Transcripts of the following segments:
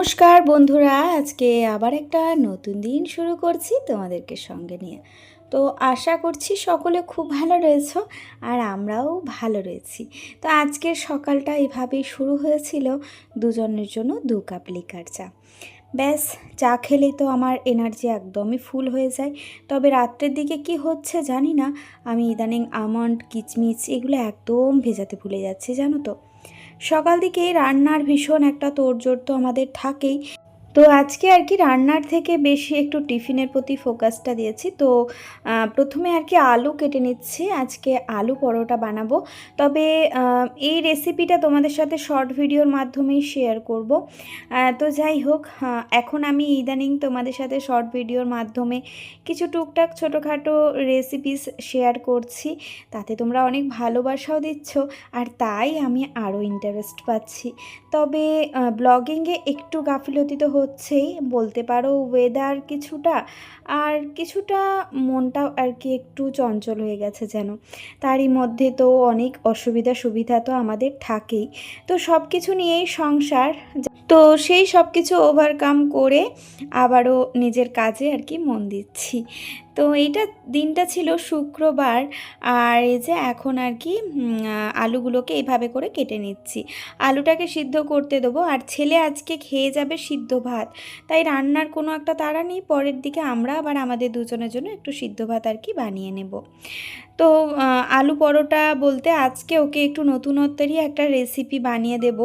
নমস্কার বন্ধুরা, আজকে আবার একটা নতুন দিন শুরু করছি তোমাদেরকে সঙ্গে নিয়ে। তো আশা করছি সকলে খুব ভালো রয়েছ আর আমরাও ভালো রয়েছি। তো আজকের সকালটা এভাবেই শুরু হয়েছিল দুজনের জন্য দু কাপ লিকার চা। ব্যাস, চা খেলেই তো আমার এনার্জি একদমই ফুল হয়ে যায়। তবে রাত্রের দিকে কি হচ্ছে জানি না, আমি ইদানিং আমন্ড, কিচমিচ এগুলো একদম ভেজাতে ভুলে যাচ্ছি, জানো তো। সকাল দিকে রান্নার ভীষণ একটা তোড়জোড় তো আমাদের থাকেই। তো আজকে আর কি রান্নার থেকে বেশি একটু টিফিনের প্রতি ফোকাসটা দিয়েছি। তো প্রথমে আর কি আলু কেটে নিচ্ছি। আজকে আলু পরোটা বানাবো। তবে এই রেসিপিটা তোমাদের সাথে শর্ট ভিডিওর মাধ্যমেই শেয়ার করব। তো যাই হোক এখন আমি ইদানিং তোমাদের সাথে শর্ট ভিডিওর মাধ্যমে কিছু টুকটাক ছোটোখাটো রেসিপিস শেয়ার করছি। তাতে তোমরা অনেক ভালোবাসাও দিচ্ছ, আর তাই আমি আরও ইন্টারেস্ট পাচ্ছি। তবে ব্লগিংয়ে একটু গাফিলতি তো হচ্ছেই, বলতে পারো ওয়েদার কিছুটা, আর কিছুটা মনটাও আর কি একটু চঞ্চল হয়ে গেছে যেন। তারই মধ্যে তো অনেক অসুবিধা সুবিধা তো আমাদের থাকেই। তো সব কিছু নিয়েই সংসার, তো সেই সব কিছু ওভারকাম করে আবারও নিজের কাজে আর কি মন দিচ্ছি। তো এইটা দিনটা ছিল শুক্রবার আর এই যে এখন আর কি আলুগুলোকে এভাবে করে কেটে নিচ্ছি। আলুটাকে সিদ্ধ করতে দেবো আর ছেলে আজকে খেয়ে যাবে সিদ্ধ ভাত। তাই রান্নার কোনো একটা তাড়া নেই, পরের দিকে আমরা আবার আমাদের দুজনের জন্য একটু সিদ্ধ ভাত আর কি বানিয়ে নেব। তো আলু পরোটা বলতে আজকে ওকে একটু নতুনত্বেরই একটা রেসিপি বানিয়ে দেব।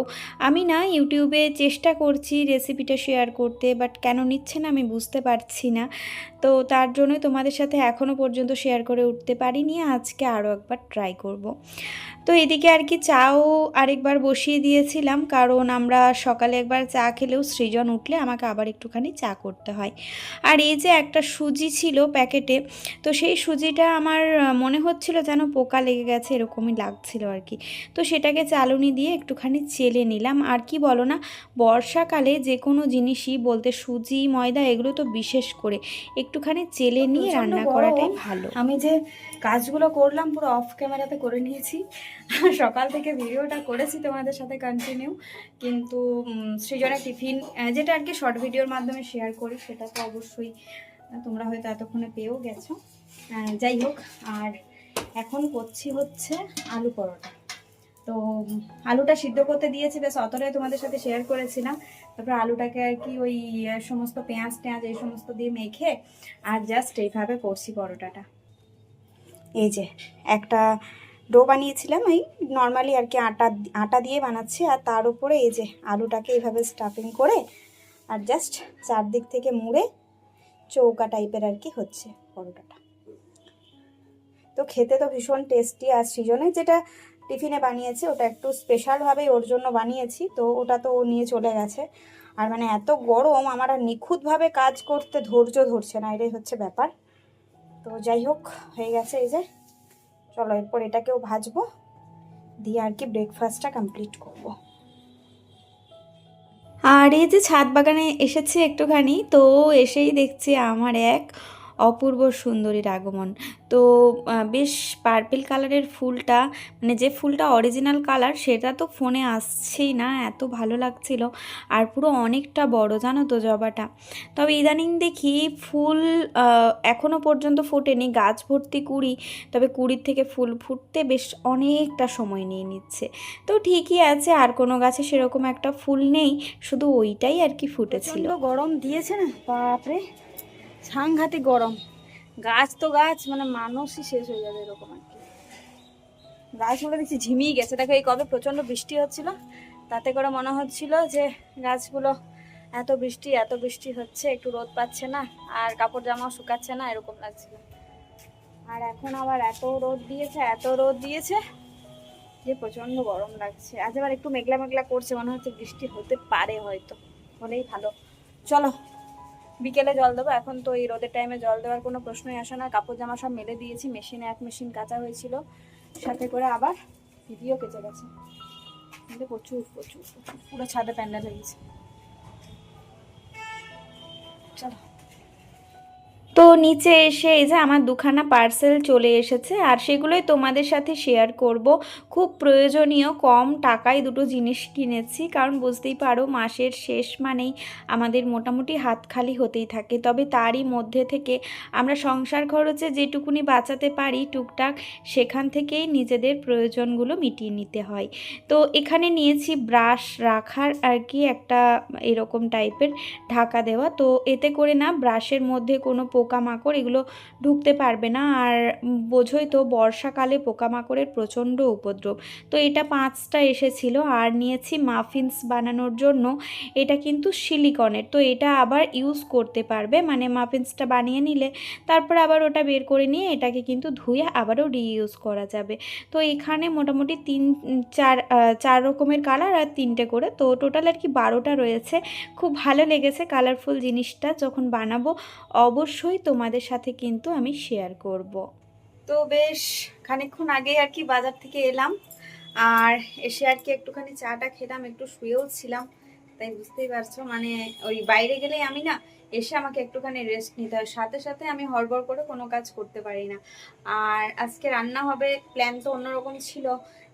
আমি না ইউটিউবে চেষ্টা করছি রেসিপিটা শেয়ার করতে বাট কেন নিচ্ছে না আমি বুঝতে পারছি না। তো তার জন্যই তোমাদের সাথে এখনও পর্যন্ত শেয়ার করে উঠতে পারিনি, আজকে আরও একবার ট্রাই করব। তো এদিকে আর কি চাও আরেকবার বসিয়ে দিয়েছিলাম, কারণ আমরা সকালে একবার চা খেলেও সৃজন উঠলে আমাকে আবার একটুখানি চা করতে হয়। আর এই যে একটা সুজি ছিল প্যাকেটে, তো সেই সুজিটা আমার মনে হচ্ছিল যেন পোকা লেগে গেছে এরকমই লাগছিল আর কি। তো সেটাকে চালুনি দিয়ে একটুখানি চেলে নিলাম। আর কি বলো না বর্ষাকালে যে কোনো জিনিসই বলতে সুজি ময়দা এগুলো তো বিশেষ করে। একটুখানি চেলে নিয়ে রান্না করাটাই ভালো। আমি যে কাজগুলো করলাম পুরো অফ ক্যামেরাতে করে নিয়েছি। সকাল থেকে ভিডিওটা করেছি তোমাদের সাথে কন্টিনিউ কিন্তু উম, সৃজনের টিফিন যেটা আর কি শর্ট ভিডিওর মাধ্যমে শেয়ার করি সেটা তো অবশ্যই তোমরা হয়তো এতক্ষণে পেয়েও গেছো। যাই হোক আর এখন করছি হচ্ছে আলু পরোটা। তো আলুটা সিদ্ধ করতে দিয়েছি বেশ অতটাই তোমাদের সাথে শেয়ার করেছিলাম। তারপর আলুটাকে আর কি ওই সমস্ত পেঁয়াজ টেঁয়াজ এই সমস্ত দিয়ে মেখে আর জাস্ট এইভাবে করছি পরোটাটা। এই যে, একটা ডো বানিয়েছিলাম এই নর্মালি আর কি আটা আটা দিয়ে বানাচ্ছি আর তার উপরে এই যে আলুটাকে এইভাবে স্টাফিং করে আর জাস্ট চারদিক থেকে মুড়ে চৌকা টাইপের আর কি হচ্ছে পরোটাটা। তো খেতে তো ভীষণ টেস্টি আর সৃজনে যেটা টিফিনে বানিয়েছি ওটা একটু স্পেশালভাবেই ওর জন্য বানিয়েছি, তো ওটা তো ও নিয়ে চলে গেছে। আর মানে এত গরম, আমার আর নিখুঁতভাবে কাজ করতে ধৈর্য ধরছে না, এটাই হচ্ছে ব্যাপার। তো যাই হোক, হয়ে গেছে এই যে। চলো এরপর এটাকেও ভাজবো, দিয়ে আর কি ব্রেকফাস্টটা কমপ্লিট করব। আর এই যে ছাদ বাগানে এসেছে একটুখানি, তো এসেই দেখছি আমার এক অপূর্ব সুন্দরীর আগমন। তো বেশ পার্পেল কালারের ফুলটা মানে যে ফুলটা অরিজিনাল কালার সেটা তো ফোনে আসছেই না এত ভালো লাগছিল। আর পুরো অনেকটা বড় জানো তো জবাটা। তবে ইদানিং দেখি ফুল আহ, এখনও পর্যন্ত ফোটেনি গাছ ভর্তি কুড়ি তবে কুড়ির থেকে ফুল ফুটতে বেশ অনেকটা সময় নিয়ে নিচ্ছে। তো ঠিকই আছে আর কোনো গাছে সেরকম একটা ফুল নেই শুধু ওইটাই আর কি ফুটেছিল। গরম দিয়েছে না বাপরে! সাংঘাতিক গরম। গাছ তো গাছ মানে মানুষই শেষ হয়ে যাবে এরকম আর কি। গাছগুলো দেখছি ঝিমিয়ে গেছে। দেখো এই কবে প্রচণ্ড বৃষ্টি হচ্ছিল, তাতে করে মনে হচ্ছিল যে গাছগুলো এত বৃষ্টি এত বৃষ্টি হচ্ছে, একটু রোদ পাচ্ছে না, আর কাপড় জামাও শুকাচ্ছে না, এরকম লাগছিল। আর এখন আবার এত রোদ দিয়েছে, এত রোদ দিয়েছে যে প্রচণ্ড গরম লাগছে। আজ আবার একটু মেঘলা মেঘলা করছে, মনে হচ্ছে বৃষ্টি হতে পারে হয়তো, হলেই ভালো। চলো বিকেলে জল দেবো। এখন তো এই রোদের টাইমে জল দেওয়ার কোনো প্রশ্নই আসে না। কাপড় জামা সব মেলে দিয়েছি মেশিনে এক মেশিন কাঁচা হয়েছিল। সাথে করে আবার দিদিও কেচে গেছে। প্রচুর প্রচুর। পুরো ছাদে প্যান্ডেল হয়ে গেছে। চলো। তো নিচে এসে এই যে আমার দুখানা পার্সেল চলে এসেছে, আর সেগুলোই তোমাদের সাথে শেয়ার করব। খুব প্রয়োজনীয়, কম টাকায় দুটো জিনিস কিনেছি, কারণ বুঝতেই পারো মাসের শেষ মানেই আমাদের মোটামুটি হাত খালি হতেই থাকে। তবে তারই মধ্যে থেকে আমরা সংসার খরচে যেটুকুনি বাঁচাতে পারি টুকটাক, সেখান থেকেই নিজেদের প্রয়োজনগুলো মিটিয়ে নিতে হয়। তো এখানে নিয়েছি ব্রাশ রাখার আর কি একটা এরকম টাইপের ঢাকা দেওয়া। তো এতে করে না ব্রাশের মধ্যে কোনো পোকামাকড়, এগুলো ঢুকতে পারবে না। আর বোঝোই তো বর্ষাকালে পোকামাকড়ের প্রচণ্ড উপদ্রব। তো এটা পাঁচটা এসেছিল, আর নিয়েছি মাফিনস বানানোর জন্য। এটা কিন্তু সিলিকনের, তো এটা আবার ইউজ করতে পারবে। মানে মাফিনসটা বানিয়ে নিলে, তারপর আবার ওটা বের করে নিয়ে এটাকে কিন্তু ধুয়ে আবারও রিইউজ করা যাবে। তো এখানে মোটামুটি তিন, চার চার রকমের কালার আর তিনটে করে। তো টোটাল আর কি বারোটা রয়েছে। খুব ভালো লেগেছে কালারফুল জিনিসটা যখন বানাবো, অবশ্যই তোমাদের সাথে কিন্তু আমি শেয়ার করব। তো বেশ, খানিকক্ষণ আগে আর কি বাজার থেকে এলাম। আর এসে আর কি একটুখানি চাটা খেলাম একটু শুয়েও ছিলাম। তাই বুঝতেই পারছ মানে ওই বাইরে গেলেই আমি না এসে আমাকে একটুখানি রেস্ট নিতে হয়। সাথে সাথে আমি হড়বড় করে কোনো কাজ করতে পারি না। আর আজকে রান্না হবে প্ল্যান তো অন্যরকম ছিল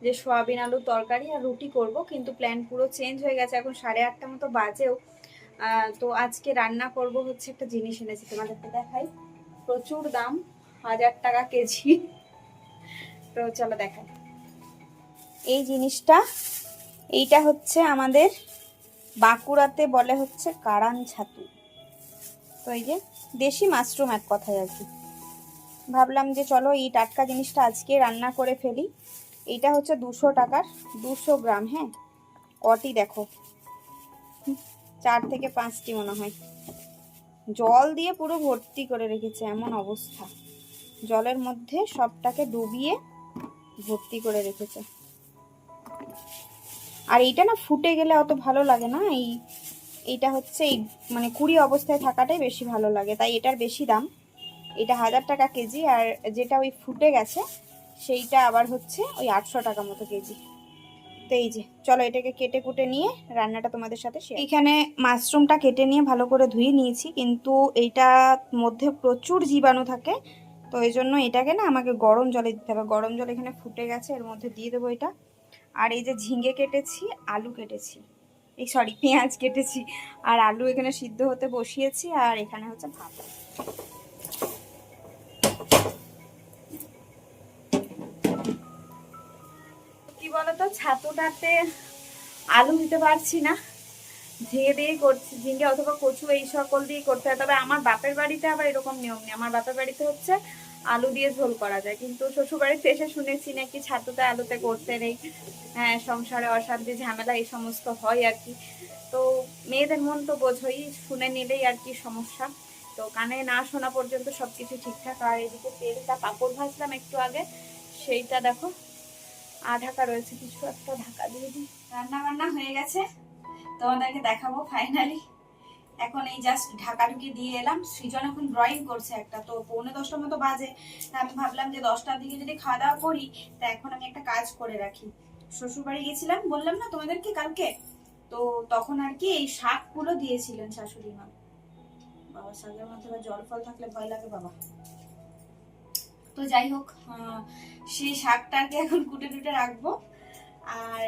যে সোয়াবিন আলুর তরকারি আর রুটি করব, কিন্তু প্ল্যান পুরো চেঞ্জ হয়ে গেছে। এখন সাড়ে আটটা মতো বাজেও। তো আজকে রান্না করব হচ্ছে একটা জিনিস এনেছি, তোমাদেরকে দেখাই। প্রচুর দাম, হাজার টাকা কেজি। তো চলো দেখাই। এই জিনিসটা, এইটা হচ্ছে আমাদের বাঁকুড়াতে বলে হচ্ছে কারান ছাতু। তো এই যে, দেশি মাশরুম এক কথায় আর কি। ভাবলাম যে চলো এই টাটকা জিনিসটা আজকে রান্না করে ফেলি। এইটা হচ্ছে দুশো টাকার, দুশো গ্রাম হ্যাঁ? কটি দেখো। চার থেকে পাঁচটি মনে হয়। জল দিয়ে পুরো ভর্তি করে রেখেছে এমন অবস্থা। জলের মধ্যে সবটাকে ডুবিয়ে ভর্তি করে রেখেছে। আর এইটা না ফুটে গেলে অত ভালো লাগে না, এই এইটা হচ্ছে এই মানে কুড়ি অবস্থায় থাকাটাই বেশি ভালো লাগে। তাই এটার বেশি দাম। এটা হাজার টাকা কেজি, আর যেটা ওই ফুটে গেছে, সেইটা আবার হচ্ছে ওই আটশো টাকা মতো কেজি। তো এই যে, চলো এটাকে কেটে কুটে নিয়ে রান্নাটা তোমাদের সাথে এখানে মাশরুমটা কেটে নিয়ে ভালো করে ধুয়ে নিয়েছি, কিন্তু এইটার মধ্যে প্রচুর জীবাণু থাকে, তো এই জন্য এটাকে না আমাকে গরম জলে দিতে হবে। গরম জল এখানে ফুটে গেছে, এর মধ্যে দিয়ে দেবো এটা। আর এই যে ঝিঙে কেটেছি, আলু কেটেছি। এই সরি পেঁয়াজ কেটেছি। আর আলু এখানে সিদ্ধ হতে বসিয়েছি, আর এখানে হচ্ছে ভাত। বলতো, ছাতুটাতে আলু দিতে পারছি না। ঝিঙে দিয়ে করছি, ঝিঙে অথবা কচু এই সকল দিয়ে করতে হয়। তবে আমার বাপের বাড়িতে আবার এরকম নিয়ম নেই। আমার বাপের বাড়িতে হচ্ছে আলু দিয়ে ঝোল করা যায়। কিন্তু শ্বশুর বাড়িতে এসে শুনেছি নাকি ছাতুতে আলুতে করতে নেই। হ্যাঁ সংসারে অশান্তি, ঝামেলা, এই সমস্ত হয় আর কি। তো মেয়েদের মন তো বোঝই, শুনে নিলেই আর কি সমস্যা। তো কানে না শোনা পর্যন্ত সবকিছু ঠিকঠাক। আর এদিকে তেলটা পাঁপড় ভাজলাম একটু আগে। সেইটা দেখো। আ ঢাকা রয়েছে, কিছু একটা ঢাকা দিয়ে দিই। রান্না বান্না হয়ে গেছে, তোমাদেরকে দেখাবো ফাইনালি এখন এই জাস্ট ঢাকা ঢুকি দিয়ে এলাম। সৃজন এখন ড্রয়িং করছে একটা, তো পৌনে দশটার মতো বাজে। আমি ভাবলাম যে দশটার দিকে যদি খাওয়া দাওয়া করি, তা এখন আমি একটা কাজ করে রাখি। শ্বশুর বাড়ি গেছিলাম, বললাম না তোমাদেরকে কালকে? তো তখন আর কি এই শাকগুলো দিয়েছিলেন শাশুড়ি মা। বাবা শাকের মধ্যে জল ফল থাকলে ভয় লাগে বাবা। তো যাই হোক সেই শাকটাকে এখন কুটে টুটে রাখব আর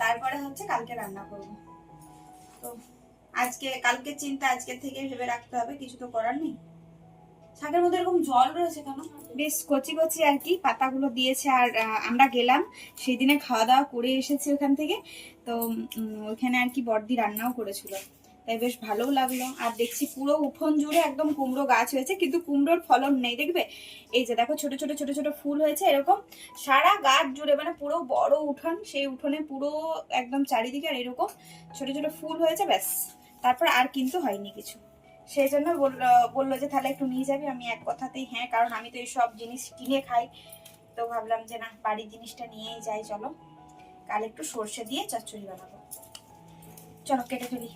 তারপরে হচ্ছে কালকে রান্না করব। তো আজকে, কালকে চিন্তা আজকে থেকে ভেবে রাখতে হবে, কিছু তো করার নেই। শাকের মধ্যে এরকম জল রয়েছে কেন? বেশ কচি কচি আর কি, পাতাগুলো দিয়েছে আর আমরা গেলাম সেই দিনে খাওয়া দাওয়া করে এসেছি ওখান থেকে। তো ওখানে আর কি বর্দি রান্নাও করেছিল। তাই বেশ ভালোও লাগল। আর দেখছি পুরো উঠোন জুড়ে একদম কুমড়ো গাছ হয়েছে, কিন্তু কুমড়োর ফলন নেই, দেখবে? এই যে দেখো, ছোট ছোট ছোট ছোট ফুল হয়েছে এরকম। সারা গাছ জুড়ে মানে পুরো বড় উঠোন, সেই উঠোনে পুরো একদম চারিদিকে আর এরকম ছোট ছোট ফুল হয়েছে, ব্যাস। তারপর আর কিন্তু হয়নি কিছু। সেই জন্য বলল যে, তাহলে একটু নিয়ে যাবি? আমি এক কথাতেই হ্যাঁ কারণ আমি তো এই সব জিনিস কিনে খাই। তো ভাবলাম যে, না, বাড়ির জিনিসটা নিয়েই যাই, চলো। কাল একটু সর্ষে দিয়ে চচ্চড়ি বানাবো। চলো, কেটে ফেলি।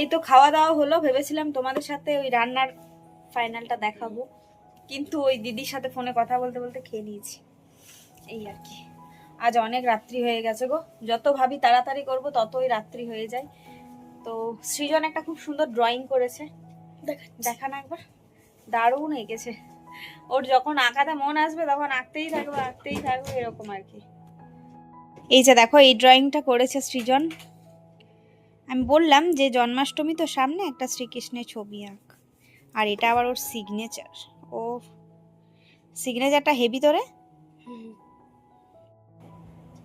এই তো খাওয়া দাওয়া হলো ভেবেছিলাম তোমাদের সাথে ওই রান্নার ফাইনালটা দেখাবো। কিন্তু ওই দিদির সাথে ফোনে কথা বলতে বলতে খেয়ে নিয়েছি। এই আর কি। আজ অনেক রাত্রি হয়ে গেছে গো। যত ভাবি তাড়াতাড়ি করব ততই রাত্রি হয়ে যায়। তো সৃজন একটা খুব সুন্দর ড্রয়িং করেছে। দেখা না একবার। দারুণ এঁকেছে। ওর যখন আঁকাতে মন আসবে তখন আঁকতেই থাকবে আঁকতেই থাকবে এরকম আর কি। এই যে দেখো এই ড্রয়িংটা করেছে সৃজন। আমি বললাম যে জন্মাষ্টমী তো সামনে, একটা শ্রীকৃষ্ণের ছবি আঁক। আর এটা আবার ওর সিগনেচার ও সিগনেচারটা হেভি তোরে?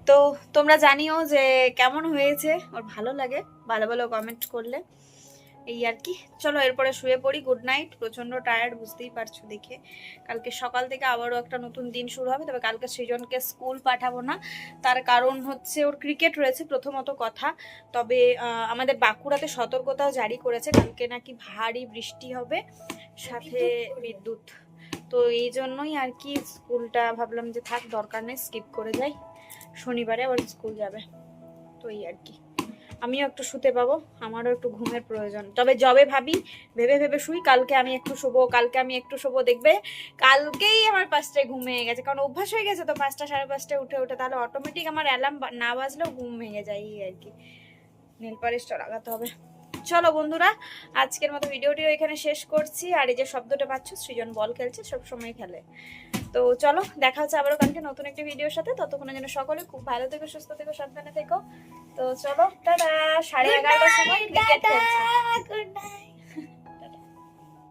তো তোমরা জানিও যে কেমন হয়েছে? ওর ভালো লাগে? ভালো ভালো কমেন্ট করলে। এই আর কি। চলো এরপরে শুয়ে পড়ি গুড নাইট প্রচণ্ড টায়ার্ড বুঝতেই পারছ দেখে। কালকে সকাল থেকে আবারও একটা নতুন দিন শুরু হবে, তবে কালকে সৃজনকে স্কুল পাঠাবো না। তার কারণ হচ্ছে ওর ক্রিকেট রয়েছে প্রথমত কথা। তবে আমাদের বাঁকুড়াতে সতর্কতাও জারি করেছে। কালকে নাকি ভারী বৃষ্টি হবে, সাথে বিদ্যুৎ। তো এই জন্যই আর কি স্কুলটা ভাবলাম যে থাক, দরকার নেই স্কিপ করে যাই। শনিবারে আবার স্কুল যাবে। তো এই আর কি। আমিও একটু শুতে পাবো, আমারও একটু ঘুমের প্রয়োজন। তবে যবে ভাবি, ভেবে ভেবে শুই, কালকে আমি একটু শোবো, কালকে আমি একটু শোবো, দেখবে কালকেই আমার পাঁচটায় ঘুম ভেঙে গেছে, কারণ অভ্যাস হয়ে গেছে তো পাঁচটা, সাড়ে পাঁচটায় উঠে উঠে, তাহলে অটোমেটিক আমার অ্যালার্ম না বাজলেও ঘুম ভেঙে যায় আর কি। নীল পালিশটা লাগাতে হবে। চলো বন্ধুরা আজকের মতো ভিডিওটিও এখানে শেষ করছি। আর এই যে শব্দটা পাচ্ছ সৃজন বল খেলছে সব সময় খেলে। তো চলো দেখা হচ্ছে আবারও কালকে নতুন একটি ভিডিওর সাথে। ততক্ষণের যেন সকলে খুব ভালো থেকো সুস্থ থেকো সাবধানে থেকো। তো চলো টাটা! সাড়ে এগারোটার সময় ক্রিকেট খেলছে।